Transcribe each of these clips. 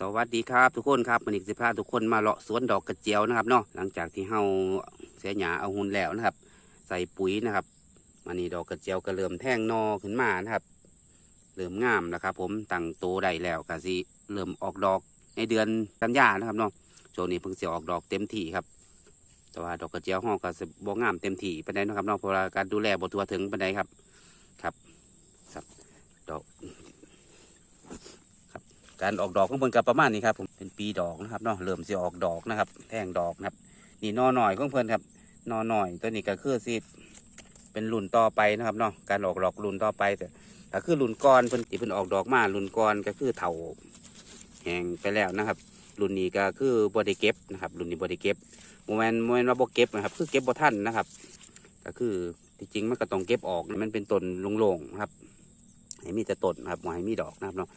สวัสดีครับทุกคนครับวันนี้สิพาทุกคนมาเลาะสวนดอกกระเจียวนะครับเนาะหลังจากที่เฮาเสียหยาเอาหุ่นแล้วนะครับ ใส่ปุ๋ยนะครับมันนี่ดอกกระเจียวก็เริ่มแท่งนอขึ้นมานะครับ เริ่มงามแล้วครับ ผมตั้งโตได้แล้วก็สิเริ่มออกดอกในเดือนกันยานะครับเนาะช่วงนี้เพิ่งจะออกดอกเต็มที่ครับ แต่ว่าดอกกระเจียวห้องก็สิบ่งามเต็มที่ปานใดนะครับเนาะเพราะการดูแลบ่ทัวถึงปานใดครับครับ ครับ ดอก การออกดอกของเพิ่นกับประมาณนี้ครับผมเป็นปีดอกนะครับเนาะเริ่มสิออกดอกนะครับแท่งดอกนะครับนี่นอหน่อยของเพิ่นครับนอหน่อยตัวนี้ก็คือสิเป็นรุ่นต่อไปนะครับเนาะการออกดอกรุ่นต่อไปแต่ก็คือรุ่นก่อนเพิ่นที่เพิ่นออกดอกมารุ่นก่อนก็คือเถาแห้งไปแล้วนะครับ รุ่นนี้ก็คือบไดิเก็บนะครับ รุ่นนี้บไดิเก็บโมเมนต์โมเมนว่าบ่เก็บนะครับ คือเก็บบ่ทันนะครับ ก็คือที่จริงมันก็ต้องเก็บออกมันเป็นต้นโล่งๆนะครับให้มีแต่ต้นนะครับบ่ให้มีดอกนะครับเนาะ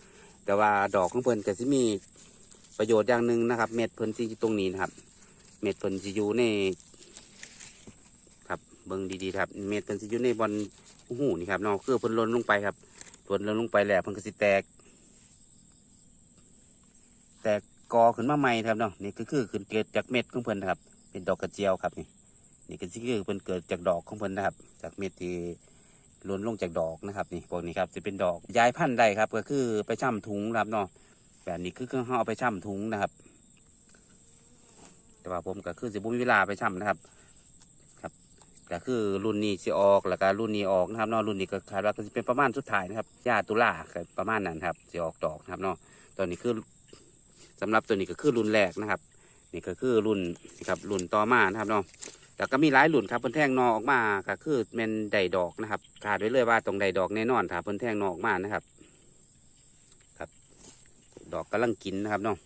แต่ว่าดอกของเพิ่นก็สิมีประโยชน์อย่างหนึ่งนะครับ เม็ดเพิ่นที่ตรงนี้นะครับ เม็ดเพิ่นสิอยู่ในครับเบิ่งดีๆครับ เม็ดเพิ่นสิอยู่ในบอลหูนี่ครับนาะคือเพิ่นล่นลงไปครับล่นลงไปแล้วเพิ่นก็สิแตก แตกกอขึ้นมาใหม่ครับเนาะนี่ก็คือขึ้นเกิดจากเม็ดของเพิ่นนะครับ เป็นดอกกระเจียวครับนี่นี่ก็คือเพิ่นเกิดจากดอกของเพิ่นนะครับ จากเม็ดที่ ล้นลงจากดอกนะครับนี่พวกนี้ครับจะเป็นดอกย้ายพันธุ์ได้ครับ ก็คือไปช่ำถุงครับเนาะแบบนี้คือเครื่องห่อเอาไปช่ำถุงนะครับ แต่ว่าผมก็คือสิบุมีเวลาไปช่ำนะครับครับก็คือรุ่นนี้สิออกแล้วก็รุ่นนี้ออกนะครับเนาะรุ่นนี้ก็คาดว่าจะเป็นประมาณสุดท้ายนะครับยาตุลาประมาณนั้นครับสิออกดอกนะครับเนาะตอนนี้คือสำหรับตัวนี้ก็คือรุ่นแรกนะครับ นี่ก็คือรุ่นนะครับรุ่นต่อมานะครับเนาะ แล้วก็มีหลายหลุนครับเพิ่นแท่งนอออกมาก็คือเมนไดดอกนะครับขาดไว้เลยว่าตรงไดดอกแน่นอนครับเพิ่นแท่งนอออกมานะครับ ครับ ดอกกำลังกินนะครับเนาะ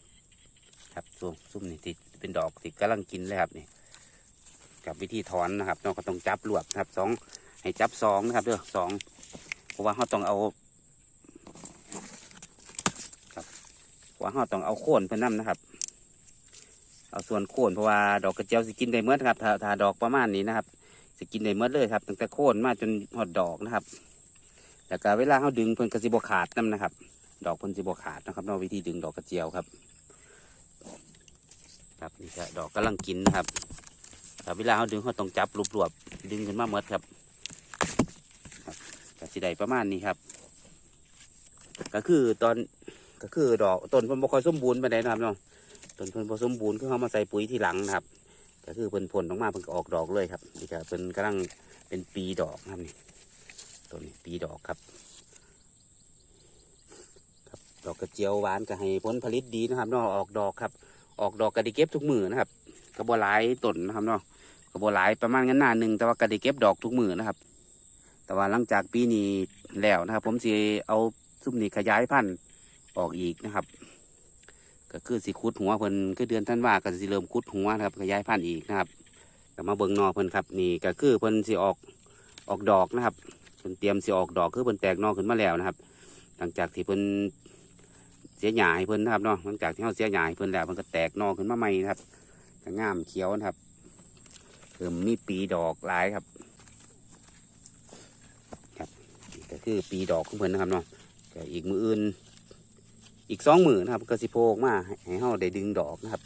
ครับซุ่มซุ่มนี่ติดเป็นดอกที่กำลังกินเลยครับนี่กับวิธีถอนนะครับเนาะก็ต้องจับรวบนะครับสองให้จับสองนะครับเด้อสองเพราะว่าเขาต้องเอาครับเพราะว่าเขาต้องเอาโค่นเพิ่นนํนะครับ เอาส่วนโคนเพราะว่าดอกกระเจียวสิกินได้เมื่อครับถ้าถ้าดอกประมาณนี้นะครับสิกินได้เมื่อเลยครับตั้งแต่โคนมาจนหอดดอกนะครับแล้วก็เวลาเขาดึงเพิ่นกระสิบขาดนํนะครับ ดอกเพิ่นสิบขาดนะครับนอกวิธีดึงดอกกระเจียวครับ ครับนี่ก็ดอกกำลังกินนะครับแต่เวลาเขาดึงเขาต้องจับรวบๆดึงขึ้นมาเมื่อครับครับกระสิได้ประมาณนี้ครับ ก็คือตอนก็คือดอกต้นเพิ่นบ่ค่อยสมบูรณ์ไปไหนนะครับเนาะ ต้นเพิ่นผสมบูรณ์คือเขามาใส่ปุ๋ยที่หลังนะครับก็คือเพิ่นผลออกมาเพิ่นก็ออกดอกเลยครับนี่ก็เพิ่นกำลังเป็นปีดอกนะครับนี่ต้นนี้ปีดอกครับ ครับ ดอกกระเจียวหวานก็ให้ผลผลิตดีนะครับเนาะออกดอกครับ ออกดอกกระดิเก็บทุกมือนะครับกระบวหลายต้นนะครับเนาะกระบวหลายประมาณงั้นหน้าหนึ่งแต่ว่ากระดิเก็บดอกทุกมือนะครับ แต่ว่าหลังจากปีนี้แล้วนะครับ ผมจะเอาซุ่มนี้ขยายพันธุ์ออกอีกนะครับ ก็คือสิคุดหัวเพิ่นคือเดือนท่านว่าก็สิเริ่มคุดหัวนะครับขยายพันธุ์อีกนะครับก็มาเบิ่งนอเพิ่นครับนี่ก็คือเพิ่นสิออกออกดอกนะครับเพิ่นเตรียมสิออกดอกคือเพิ่นแตกนอขึ้นมาแล้วนะครับ หลังจากที่เพิ่นเสียหญ้าให้เพิ่นนะครับเนาะหลังจากที่เขาเสียหญ้าให้เพิ่นแล้วเพิ่นก็แตกนอขึ้นมาใหม่นะครับก็งามเขียวนะครับเริ่มมีปีดอกหลายครับครับก็คือปีดอกของเพิ่นนะครับเนาะก็อีกมืออื่น อีกสองหมื่นครับก็สิโพกมาให้เฮาได้ดึงดอกนะครับ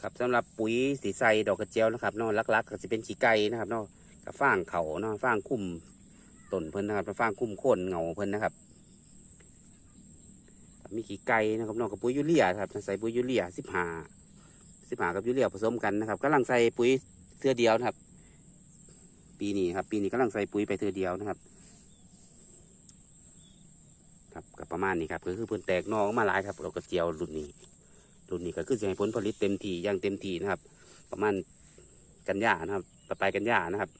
ครับสำหรับปุ๋ยสีใสดอกกระเจียวนะครับเนาะลักๆ ก็จะเป็นขี้ไก่นะครับเนาะกับฟางเขาเนาะฟางคุ้มต้นเพิ่นนะครับฟางคุ้มโคนเหงาเพิ่นนะครับ มีขี้ไก่นะครับเนาะกับปุ๋ยยูเรียครับใส่ปุ๋ยยูเรียสิบห้าสิบห้ากับยูเรียผสมกันนะครับกำลังใส่ปุ๋ยเทือเดียวนะครับ ปีนี้ครับ ปีนี้กำลังใส่ปุ๋ยไปเทือเดียวนะครับ ครับก็ ประมาณนี้ครับก็คือเพิ่นแตกนอออกมาหลายครับเราก็เจียวรุ่นนี้ รุ่นนี้ก็คือจะให้ผลผลิตเต็มที่อย่างเต็มที่นะครับ ประมาณกันยานะครับปลายกันยานะครับ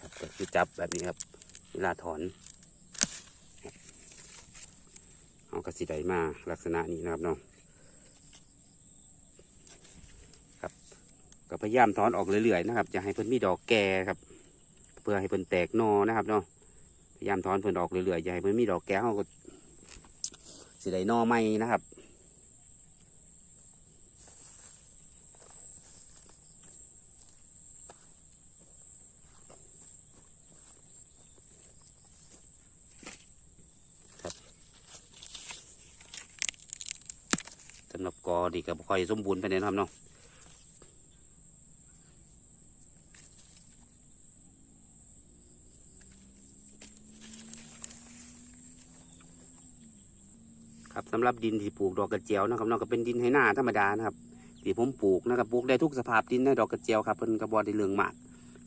ครับก็คือจับแบบนี้ครับ เวลาถอนเอากระสีไดมาลักษณะนี้นะครับเนาะครับก็พยายามถอนออกเรื่อยๆนะครับจะให้เพิ่นมีดอกแก่ครับ เพื่อให้เพิ่นแตกนอนะครับเนาะพยายามถอนเพิ่นออกเรื่อยๆอย่าให้เพิ่นมีดอกแก้วก็สิได้นอไม่นะครับสำหรับกอนี่ก็ค่อยสมบูรณ์ไปเลยครับเนาะ สำหรับดินที่ปลูกดอกกระเจียวนะครับเนาะก็เป็นดินให้หน้าธรรมดานะครับที่ผมปลูกนะครับปลูกได้ทุกสภาพดินในดอกกระเจียวครับเพิ่นกระบอกได้เรืองมาก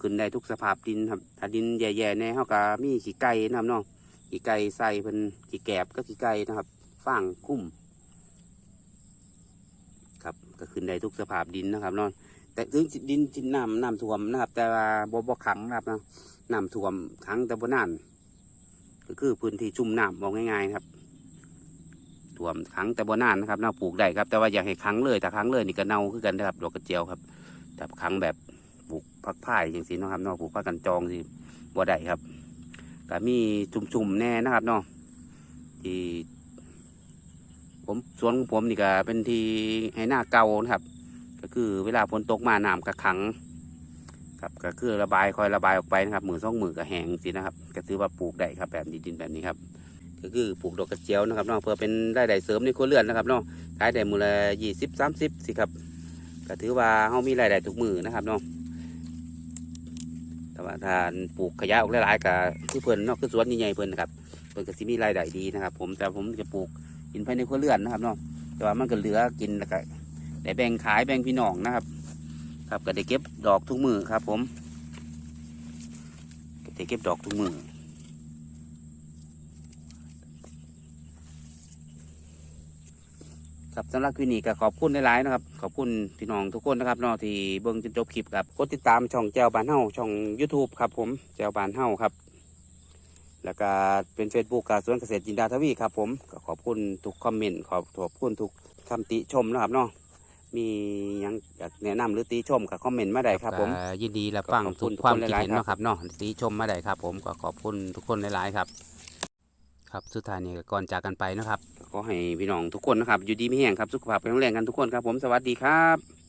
ขึ้นได้ทุกสภาพดินครับถ้าดินแย่ๆแน่เขาก็มีขี้ไก่นะครับเนาะขี้ไก่ใส่เพิ่นขี้แกบก็ขี้ไก่นะครับฟางคุ้มครับก็ขึ้นได้ทุกสภาพดินนะครับเนาะแต่ถึงดินที่น้ำน้ำท่วมนะครับ แต่ว่าบ่บ่ขังนะครับนะน้ำท่วมขังแต่บ่นานก็คือพื้นที่ชุ่มน้ำบอกง่ายๆครับ ท่วมขังแต่บ่นานนะครับเนาปลูกได้ครับ แต่ว่าอยากให้ขังเลยแต่ขังเลยนี่ก็เน่าคือกันนะครับดอกกระเจียวครับแต่ขังแบบปลูกพักพ่าอย่างสิเนะครับเนาะปลูกพักกันจองสิบ่ได้ครับก็มีจุ่มๆแน่นะครับเนาะที่ผมสวนของผมนี่ก็เป็นที่ให้หน้าเก่านะครับ ก็คือเวลาฝนตกมาน้ำก็ขังครับก็คือระบายคอยระบายออกไปนะครับมือสองมือก็แหงสินะครับ ก็ถือว่าปลูกได้ครับแบบดินแบบนี้ครับ ก็คือปลูกดอกกระเจียวนะครับเนาะเพื่อเป็นรายได้เสริมในครัวเรือนนะครับเนาะขายได้มือละยี่สิบสามสิบสิครับก็ถือว่าเขามีรายได้ทุกมือนะครับเนาะแต่ว่าถ้าปลูกขยายออกหลายๆก็คือเพิ่นเนาะคือสวนใหญ่ๆเพิ่นนะครับเพิ่นก็สิมีรายได้ดีนะครับ ผมแต่ผมจะปลูกกินภายในครัวเรือนนะครับเนาะแต่ว่ามันก็เหลือกินแล้วก็ได้แบ่งขายแบ่งพี่น้องนะครับ ครับก็ได้เก็บดอกทุกมือครับ ผมก็ได้เก็บดอกทุกมือ ครับสำหรับคลิปนี้ก็ขอบคุณหลายๆนะครับ ขอบคุณพี่น้องทุกคนนะครับเนาะที่เบิ่งจนจบคลิปครับกดติดตามช่องแจวบานเฮาช่อง YouTube ครับผมแจวบานเฮาครับ แล้วก็เป็น Facebook กาสวนเกษตรจินดาทวีครับผมก็ขอบคุณทุกคอมเมนต์ขอบขอบคุณทุกคำติชมนะครับเนาะมีหยังอยากแนะนำหรือติชมก็คอมเมนต์มาได้ครับผมยินดีรับฟังทุกความคิดเห็นเนาะครับเนาะติชมมาได้ครับ ผมก็ขอบคุณทุกคนหลายๆครับ ครับสุดท้ายนี้ก็ก่อนจากกันไปนะครับ ก็ให้พี่น้องทุกคนนะครับ อยู่ดีไม่แห้งครับสุขภาพแข็งแรงกันทุกคนครับ ผมสวัสดีครับ